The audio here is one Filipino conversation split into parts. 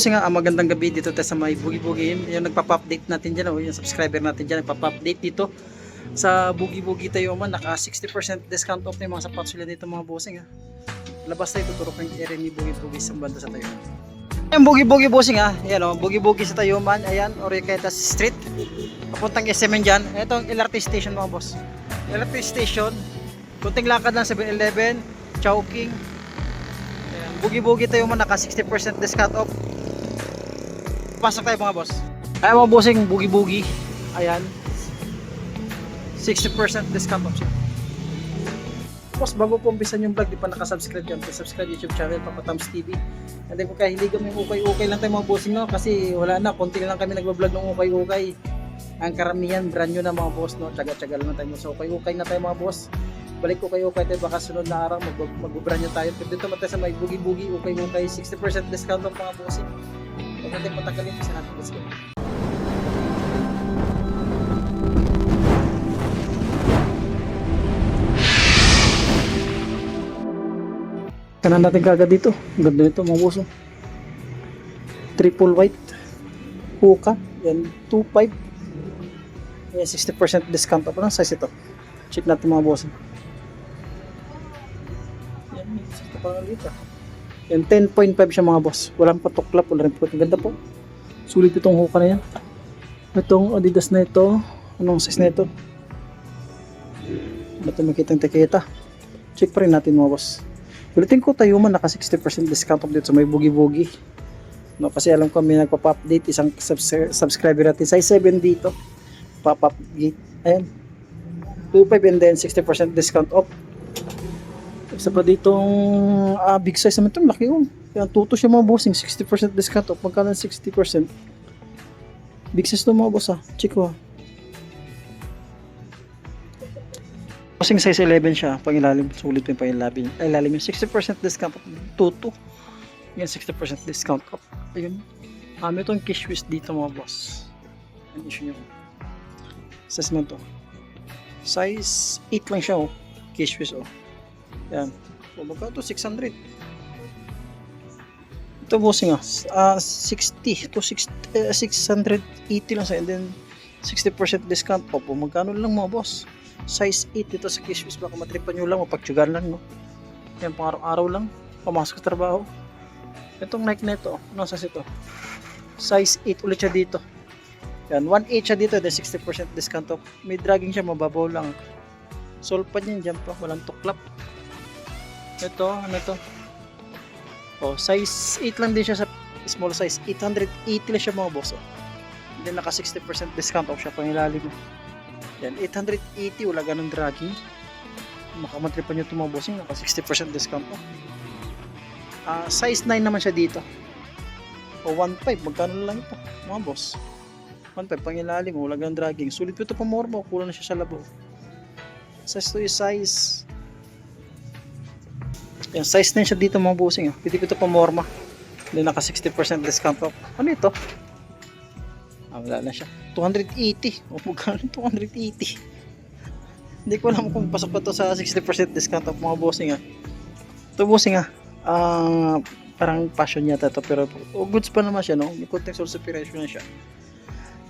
Kasi nga, ang magandang gabi dito tayo sa may bugi-bugi. Yung nagpapa-update natin dyan, oh, yung subscriber natin dyan, nagpapa-update dito sa bugi-bugi tayo man. Naka 60% discount off na yung mga sapatos nila dito mga bossing ha. Labas tayo, tuturo ko yung area ni bugi-bugi sa banda sa tayo. Yung bugi-bugi bossing ha. Ayan o, bugi-bugi sa tayo man. Ayan, Oriqueta Street. Papuntang SM yan dyan. Ito ang LRT station mga boss. LRT station. Kunting lakad lang 7-Eleven, Chowking. Bugi-bugi tayo man. Naka 60% discount off. Pasok tayo mga boss. Ay mga bossing, bugi-bugi. Ayan. 60% discount siya. Boss, bago po umpisan yung vlog, di pa nakasubscribe please subscribe YouTube channel, Papa Tams TV. And then kahiligan mo yung ukay-ukay lang tayo mga bossing, no? Kasi wala na, konti na lang kami nagbablog ng ukay-ukay. Ang karamihan, brand new na mga boss, no? Tsaga-tsaga lang tayo. So, ukay-ukay na tayo mga boss. Balik ukay-ukay tayo, baka sunod na araw, mag mag-brand new tayo. Pero dito naman tayo sa may bugi-bugi, ukay-ukay, 60% discount off mga bossing. Huwag natin patagalin, isa natin, let's go. Kanan natin kagad dito. Ganda nito mga boso. Triple white. Hoka. Yan. 2.5. Yan. 60% discount. Ano ang size ito? Check natin mga boso. Yan. may 60 pa nga dito. Yan. 10.5 siya mga boss. Walang patuklap. Wala rin. Ang ganda po. Sulit itong hoka na yan. Itong Adidas na ito. Anong size na ito? Ba't makita ang tiketa? Check pa rin natin mga boss. Ulitin ko tayo man naka 60% discount off dito sa may bugi-bugi. No, kasi alam ko may nagpapa-update isang subs- subscriber natin size 7 dito. Pop-up gate. Ayan. 2.5 and then 60% discount off. Isa pa ditong ah, big size naman ito. Laki yun. Yan, tuto siya mga bossing. 60% discount off. Magkano ang 60%? Big size to mga boss ah. Chico ah. Bossing size 11 siya, pang ilalim, sulit yung pang ilalim. Ay, ilalim yung 60% discount off. Tuto. Yan, 60% discount off. Ayun. Um, itong kish wish dito mga boss. Ang issue nyo. Size man to. Size 8 lang siya oh. Kish wish oh. Yan. O, magkano to? 600. Ito bossing ah. Ah, 60 to 60, eh, 680 lang sa and then 60% discount off. O, magkano lang mga boss? size 8 dito sa Kishwish baka matripan nyo lang mapagtsugan lang no yan pang araw-araw lang pamasok sa trabaho itong Nike na ito ano size ito size 8 ulit siya dito yan 1.8 siya dito then 60% discount off may dragging siya mababaw lang sole pad yan dyan pa walang tuklap ito ano to oh size 8 lang din siya sa small size 880 lang siya mga boss oh. then naka 60% discount off siya pang ilalim yan, 880, wala ganun dragging. Makamatripan nyo ito mga bossing, naka 60% discount po. Ah, size 9 naman siya dito. O 1.5, magkano lang ito, mga boss. 1.5, pang ilalim, wala ganun dragging. Sulit po ito pa more mo, kulang na siya sa labo. Size to is size. Yan, size 9 siya dito mga bossing. ah. Pwede ko ito pa morma. Hindi naka 60% discount off. Ano ito? Ah, wala na siya. 280. O magkano 280? Hindi ko alam kung pasok pa to sa 60% discount of mga bossing ah. Ito bossing ah. Ah, parang passion yata to pero oh, goods pa naman siya no. May konting source of operation na siya.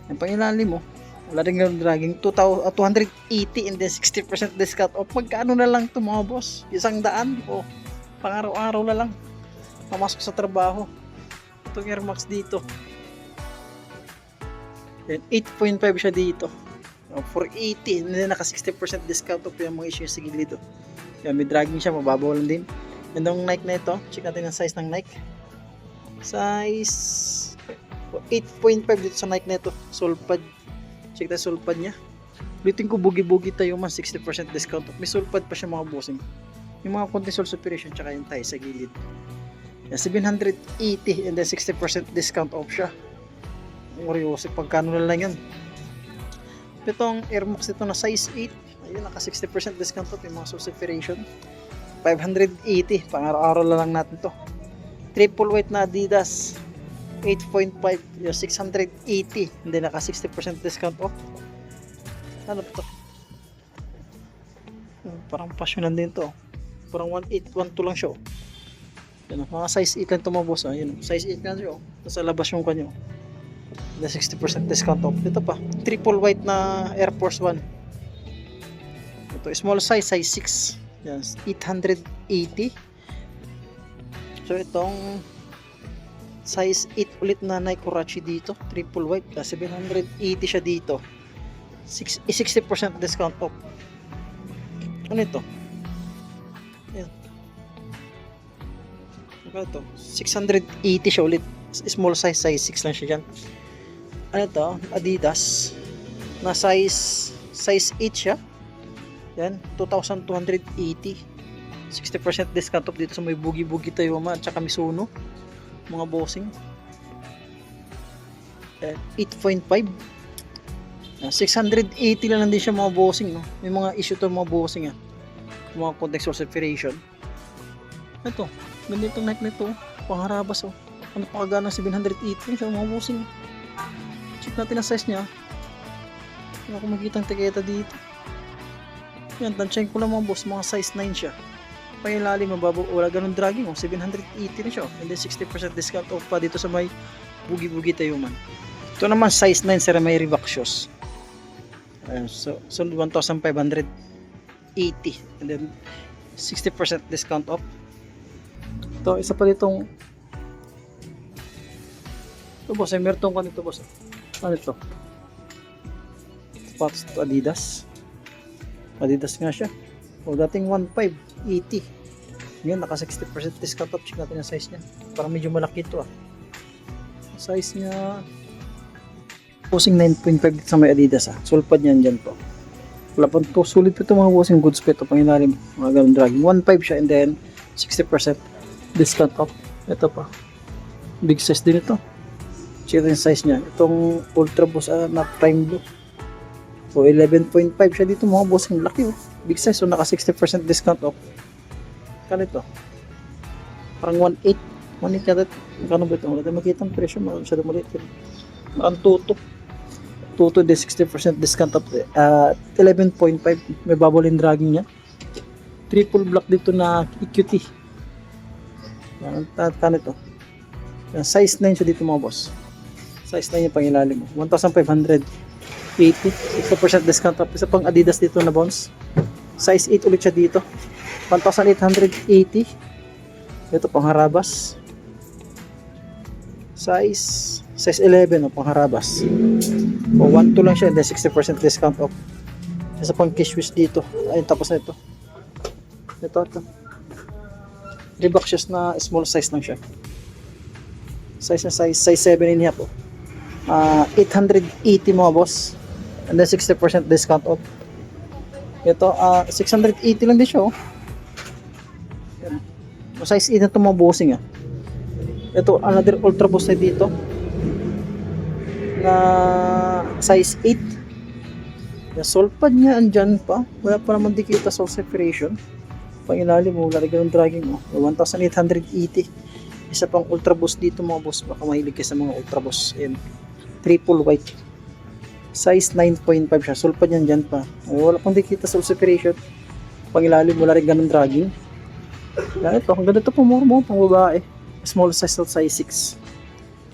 Yung pangilalim mo, wala rin yung dragging 2,000 ah, 280 and then 60% discount off. Magkano na lang to mga boss? Isang daan o pang araw-araw na lang. Pamasok sa trabaho. Itong Air Max dito. Yan, 8.5 siya dito. 480, and then naka 60% discount off yung mga issues sa gilid. oh. Yan, may dragging siya, mababaw lang din. And yung Nike na ito, check natin ang size ng Nike. Size oh, 8.5 dito sa Nike na ito. Sole pad. Check tayo sole pad niya. Ulitin ko bugi-bugi tayo man 60% discount off. May sole pad pa siya mga bossing. Yung mga konting sole operation tsaka yung tie sa gilid. Yan, 780 and then 60% discount off siya. Oreo, pagkano na lang yan. Itong Air Max na size 8. Ayun, naka 60% discount to. Yung mga operation. 580. Pang araw-araw lang natin to. Triple weight na Adidas. 8.5. Yung 680. Hindi naka 60% discount off. Ano ba to? Hmm, Parang passionan din to. Parang 1.8, 1.2 lang siya. oh. Yan, oh, mga size 8 lang ito mga boss. Ah. Yun, oh. size 8 nga siya. Oh. Nasa labas yung kanyo. The 60% discount off. Ito pa, triple white na Air Force One. Ito, small size, size 6. Yan, 880. So, itong size 8 ulit na Nike Kurachi dito. Triple white. ah, 780 siya dito. Six- eh, 60% discount off. Ano ito? Ano ito? 680 siya ulit. Small size, size 6 lang siya dyan. Ano ito? Adidas. Na size size 8 siya. Yan, 2,280. 60% discount off dito sa may bugi-bugi tayo at saka Mizuno. Mga bossing. Eh, 8.5. Ah, 680 lang din siya mga bossing. No? May mga issue to mga bossing. Ah. Mga contextual separation. Ito, ganito itong Nike nito. Pangharabas oh. Ano pa kagana 780 siya mga bossing. Check natin ang size niya. Wala akong makikita ang tiketa dito. Yan, tansyahin ko lang mga boss, mga size 9 siya. Pangilalim, mababo, wala ganun dragging oh. 780 na siya oh. And then 60% discount off pa dito sa may bugi-bugi tayo man. Ito naman size 9 sa may shoes. Ayan, so, so 1,580 and then 60% discount off. Ito, isa pa ditong ito boss, ay meron ka nito boss. Ano ito? Sapatos ito, Adidas. Adidas nga siya. O dating 1,580. Ngayon, naka 60% discount off. Check natin ang size niya. Parang medyo malaki ito ah. Size niya Posing 9.5 sa may Adidas ah. Sulpad niyan dyan po. Wala pa to. Sulit pa ito mga bossing goods pa ito. Pangilalim. Mga ganun dragging. 1.5 siya and then 60% discount off. Ito pa. Big size din ito. Check yung size niya. Itong Ultra Boost ah, na Prime Blue. So 11.5 siya dito mga bossing. Laki oh. Big size. So naka 60% discount off. Kano ito? Parang 1.8. 1.8 yata. Kano ba ito? Wala tayo makita ang presyo. Masyado maliit. Parang tutok tuto de 60% discount up uh, 11.5 may bubble and dragging niya triple block dito na EQT yan ang tan ito yan, size 9 siya dito mga boss. Size 9 yung pangilalim 1,580 60% discount. Up isa pang Adidas dito na bounce size 8 ulit siya dito. 1,880 ito pang harabas size size 11 o pang harabas o 1 2 lang siya then 60% discount off. Isa pang kiss wish dito. Ayun tapos na ito. Ito ito Reebok shoes na small size lang siya. Size na size size 7 and a half oh. Ah, 880 mga boss. And then 60% discount off. Ito ah 680 lang din siya oh. Size 8 na ito mga bossing ah. Ito another ultra boost na dito. Na size 8 yung sulpad niya andyan pa. Wala pa naman di kita sa separation pangilalim mo lalagyan ng dragging mo 1880 isa pang ultra boost dito mga boss. Baka mahilig ka sa mga ultra boost. Ayan. triple white. Size 9.5 siya. Sulpad niyan dyan pa. Wala pang di kita sa separation pangilalim mo rin ganun dragging. Yan ito. Ang ganda ito po mo pang babae. Small size to size 6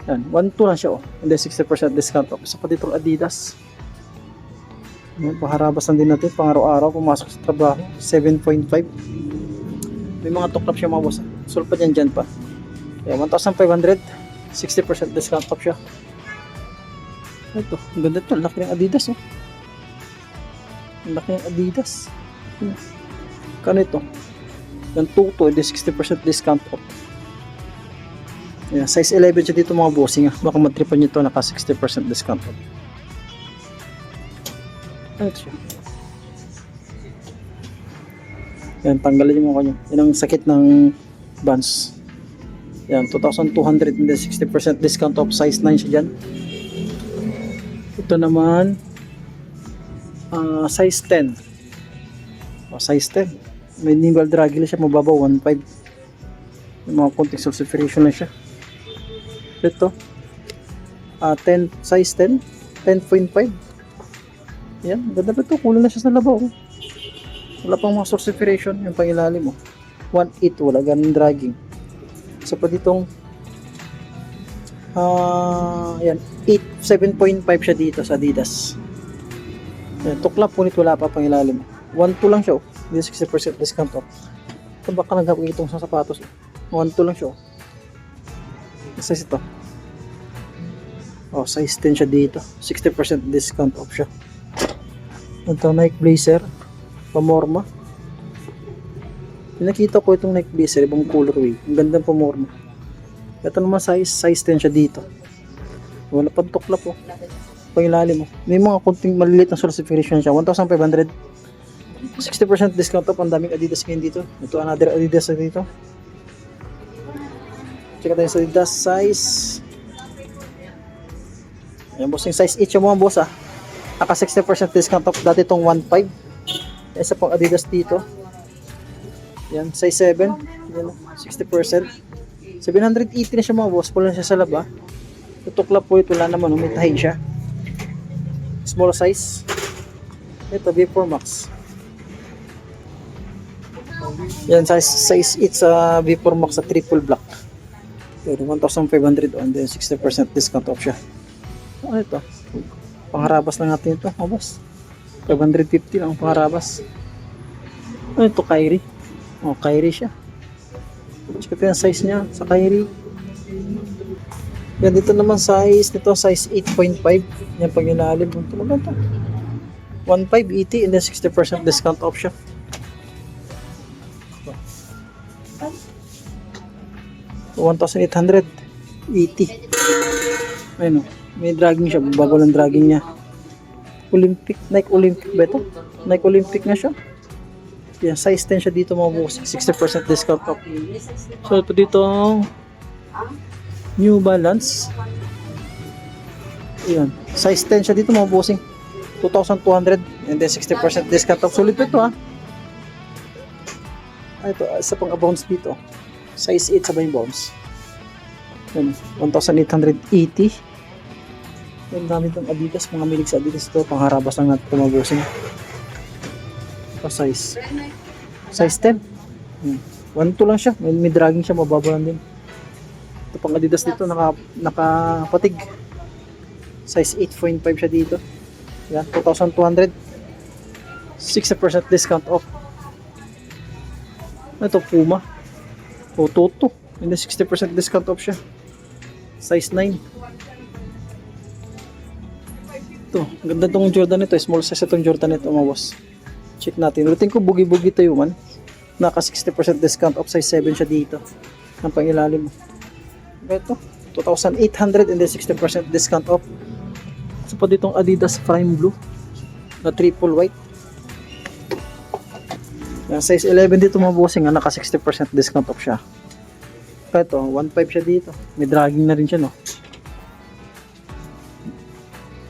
yan 1.2 lang siya oh. And then 60% discount. Off isa pa dito Adidas. Yan paharabas lang din natin pang araw-araw. Pumasok sa trabaho 7.5 may mga tuklap siya mga boss sulpad yan dyan pa yan 1,500 60% discount off siya ito ang ganda ito laki ng Adidas oh ang laki ng Adidas Hmm. kano ito yung tuto hindi 60% discount off Yeah, size 11 siya dito mga bossing. ah. Baka matripan nyo ito naka 60% discount. Ano ito siya? Yan, tanggalin mo kanya. Yan ang sakit ng buns. Yan, 2,200 and then 60% discount off. Size 9 siya dyan. Ito naman, ah, size 10. O, size 10. May nimble draggy lang siya, mababaw, 1.5. Yung mga konting sulfuration lang siya ito ah 10 size 10 10.5 yan ganda pa ito kulang na siya sa labaw wala pang mga sulfuration yung pangilalim mo 1.8 wala ganun dragging Isa pa ditong ah yan, 8, 7.5 siya dito sa Adidas. Yan, tuklap punit wala pa pang ilalim. 1.2 lang siya oh. Hindi 60% discount off. Ito baka nagkakita itong sa sapatos. 1.2 lang siya oh. Size ito. Oh, size 10 siya dito. 60% discount off siya. Ito Nike Blazer. Pamorma. Pinakita ko itong Nike Blazer, ibang colorway. Ang ganda ng pamorma. Ito naman size, size 10 siya dito. Wala pang tuklap oh. Pangilalim mo. May mga konting maliliit na sulcification siya. 1,500. 60% discount off. Ang daming Adidas ngayon dito. Ito another Adidas dito. Check natin sa Adidas size. Ayan boss, yung size 8 yung mga boss ah. Naka 60% discount off. Dati itong 1.5. Isa pang Adidas dito. Yan, size 7. Yan, 60%. 780 na siya mga boss. Pula na siya sa laba. Tutuklap po ito. Wala naman. Umitahin siya. Small size. Ito, V4 Max. Yan, size, size 8 sa V4 Max sa triple black. Yun, 1,500 on then 60% discount off siya. Ano ito? Pangharabas lang natin ito, oh, boss. 550 lang ang pangharabas. Ano ito, Kyrie? Oh, Kyrie siya. Check ito yung size niya sa Kyrie. Yan, dito naman size nito, size 8.5. Yan pang ilalim. Ito maganda. 1,580 and then 60% discount siya. So, 1,880. Ayun o. May dragging siya. Bago lang dragging niya. Olympic. Nike Olympic ba ito? Nike Olympic na siya. Yan, size 10 siya dito boss. 60% discount off. So, ito dito New Balance. Ayan. Size 10 siya dito bossing. 2,200 and then 60% discount off. Sulit ito ha. Ah, ito, isa pang abounce dito. Size 8 sabay bounce. Yan, 1,880. Yan, dami itong Adidas. Mga milig sa Adidas ito. Pangharabas lang natin tumabusin. Ito size. Size 10. Hmm. 1 lang siya. May, may dragging siya. Mababa lang din. Ito pang Adidas dito. Naka, nakapatig. Size 8.5 siya dito. Yan, 2,200. 60% discount off. Ito, Puma. O, Toto. Then 60% discount off siya. Size 9. Ito, ang ganda tong Jordan nito. Small size itong Jordan nito, mga boss. Check natin. Ulitin ko, bugi-bugi tayo man. Naka 60% discount off. Size 7 siya dito. Ang pangilalim. Ito, 2,800 and then 60% discount off. So pa ditong Adidas Prime Blue na triple white. Yan, size 11 dito mga bossing, ah, naka 60% discount off siya. Ito, 1.5 siya dito. May dragging na rin siya, no?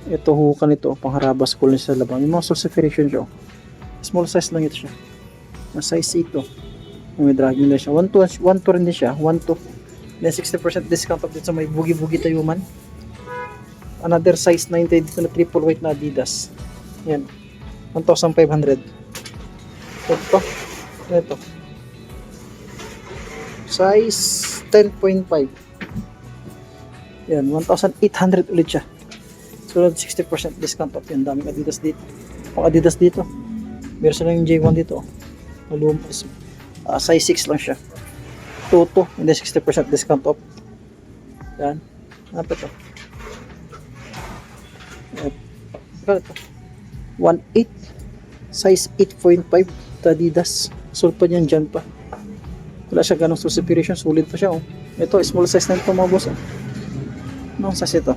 Ito, hukan ito. Pangharabas ko lang sa labang. Yung mga sulcification siya. Small size lang ito siya. Na size 8 to. May dragging na siya. 1.2 1.2 rin din siya. 1.2. Then 60% discount off dito sa may bugi-bugi tayo man. Another size 9 tayo dito na triple white na Adidas. Yan. 1,500. Ito. Ito. Size 10.5. Yan, 1,800 ulit siya. So, 60% discount off yan. Daming Adidas dito. Pang Adidas dito. Meron silang yung J1 dito. Malumas. Ah, size 6 lang siya. Toto. Hindi 60% discount off. Yan. Ano pa ito? Ano ito? 1.8. Size 8.5. Ito Adidas. Sulit pa niyan dyan pa. Wala siya ganong suspension. Sulit pa siya. Oh. Ito, small size na ito mga boss. Oh. Anong size ito?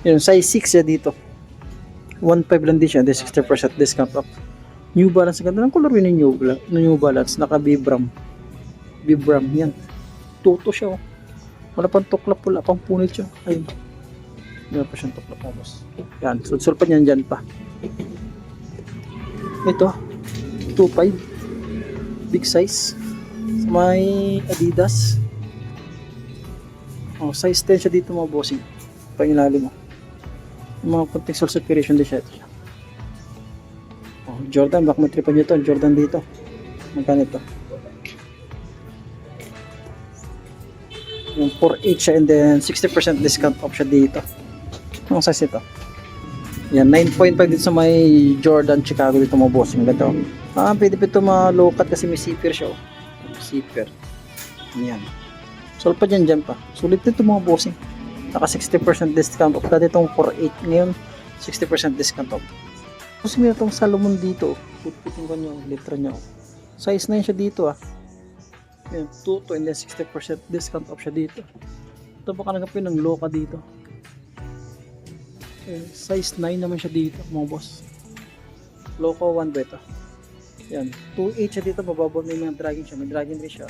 Yun, size 6 siya dito. 1.5 lang din siya. Then 60% discount off. New Balance. Ganda ng color yun ng New, New Balance. Naka Vibram. Vibram. Yan. Toto siya. Oh. Wala pang tuklap. Wala pang punit siya. Ayun. Wala pa siyang tuklap mga boss. Yan. Sulsul pa niyan dyan pa. Ito. 2.5. Big size. Sa may Adidas. Oh, size 10 siya dito mga bossing. Pangilalim mo. Yung mga contextual separation din siya. Oh, Jordan, baka matripan nyo to. Jordan dito. Magkano ito? Yung 4.8 siya and then 60% discount off siya dito. Anong size ito? Yan, 9.5 dito sa may Jordan Chicago dito mo boss. Yung ganito. Oh. Ah, pwede pa ito low cut kasi may zipper siya. Oh. Zipper. Yan. Sulpa dyan dyan pa. Sulit nito mga bossing. Naka 60% discount off. Dati itong 4.8 ngayon. 60% discount off. Tapos meron itong Salomon dito. Putputin ko nyo. Litra nyo. Size 9 siya dito ah. Yan, 2 to and then 60% discount off siya dito. Ito baka nagapin ng loka dito. Eh, size 9 naman siya dito, mga boss. Loco 1 ba ito? Yan, 2.8 siya dito, mababa may mga dragging siya, may dragging rin siya.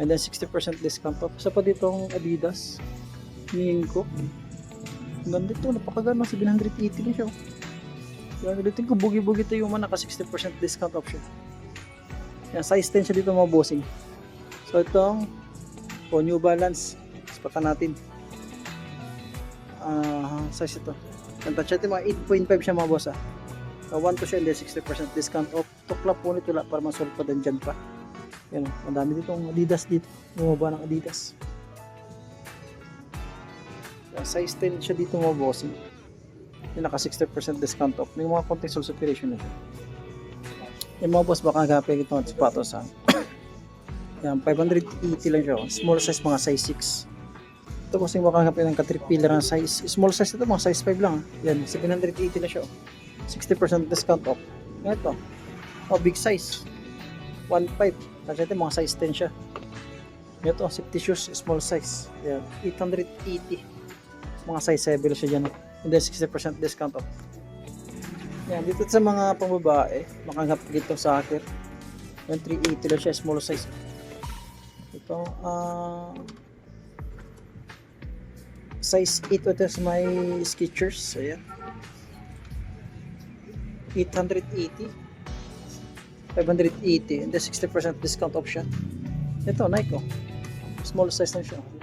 And then 60% discount off. Isa pa dito ang Adidas, Ninko. Ang ganda ito, napakaganda, 780 na siya. Yan, ulitin ko, bugi-bugi ito yung naka 60% discount siya. Yan, size 10 siya dito mga bossing. So itong oh, New Balance, spatan natin. Ah, size ito. Ganda siya, ito mga 8.5 siya mga boss ah. Uh, 1 to siya, hindi 60% discount off. Tukla po nito la para masolve pa din dyan pa. Yan, oh, madami dito ang Adidas dito. Bumaba ng Adidas. Size 10 siya dito mga bossing. Yung naka 60% discount off. May mga konting sole separation na siya. Yung mga boss baka agapin ito ng sapatos ha. Yan, 580 lang siya. oh. Small size mga size 6. Ito kasi baka agapin ng caterpillar na size. Small size ito mga size 5 lang. Yan, 780 na siya. oh. 60% discount off. Yan ito. Oh, big size. 1.5. Kasi ito mga size 10 siya. Ito, safety shoes, small size. Yan, 880. Mga size 7 lang siya dyan. And then 60% discount off. Yan, dito sa mga pambabae, makanghap dito sa hacker. Yan, 380 lang siya, small size. Ito, ah... size 8 ito sa may Skechers. Ayan. 880. 580. And then 60% discount option. Ito, Nike. oh. Small size lang siya.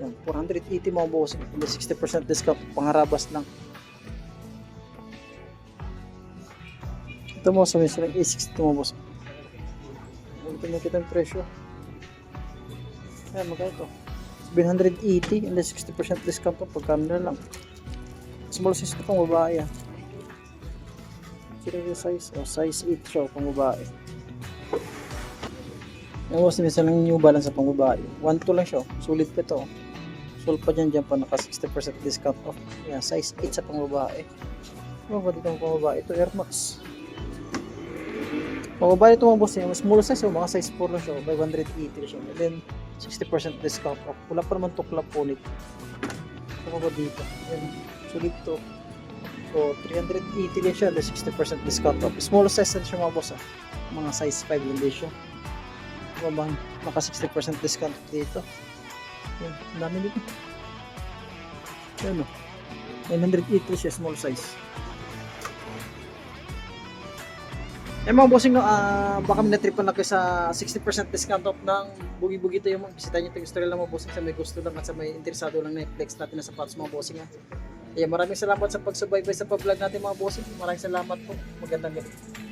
Yan, 480 mga boss. And then 60% discount. Pangarabas lang. Ito mo sa may silang A60 ito mga boss. Ulitin na kita yung presyo. Ayan, magkano ito? 780 and then 60% discount pa pagkano na lang. Small size ito pang babae ah. Sino yung size? Oh, size 8 siya pang babae. Yung boss, minsan lang new balance sa pang babae. 1-2 lang siya. oh. Sulit pa ito. Sulit pa dyan dyan pa naka 60% discount off. Yan, size 8 sa pang babae. Ano ba dito ang pang babae? Ito Air Max. Pang babae ito mga boss, yung small size, oh, mga size 4 lang siya. oh, 580 siya. And then 60% discount off. Wala pa naman tukla po nito. Ano ba dito? Yan. Sulit to. So, 380 din siya. The 60% discount off. Small size din siya mga boss. Ah. Mga size 5 din din siya. Ano ba? Naka 60% discount dito. Yan. Dami dito. Yan o. 980 siya. Small size. Eh mga bossing, ah, baka may natripan na kayo sa 60% discount off ng bugi-bugi tayo mo. Bisitahin nyo itong story lang mga bossing sa may gusto lang at sa may interesado lang na i-flex natin na sapatos mga bossing. Ha. Kaya maraming salamat sa pagsubaybay sa pag-vlog natin mga bossing. Maraming salamat po. Magandang gabi.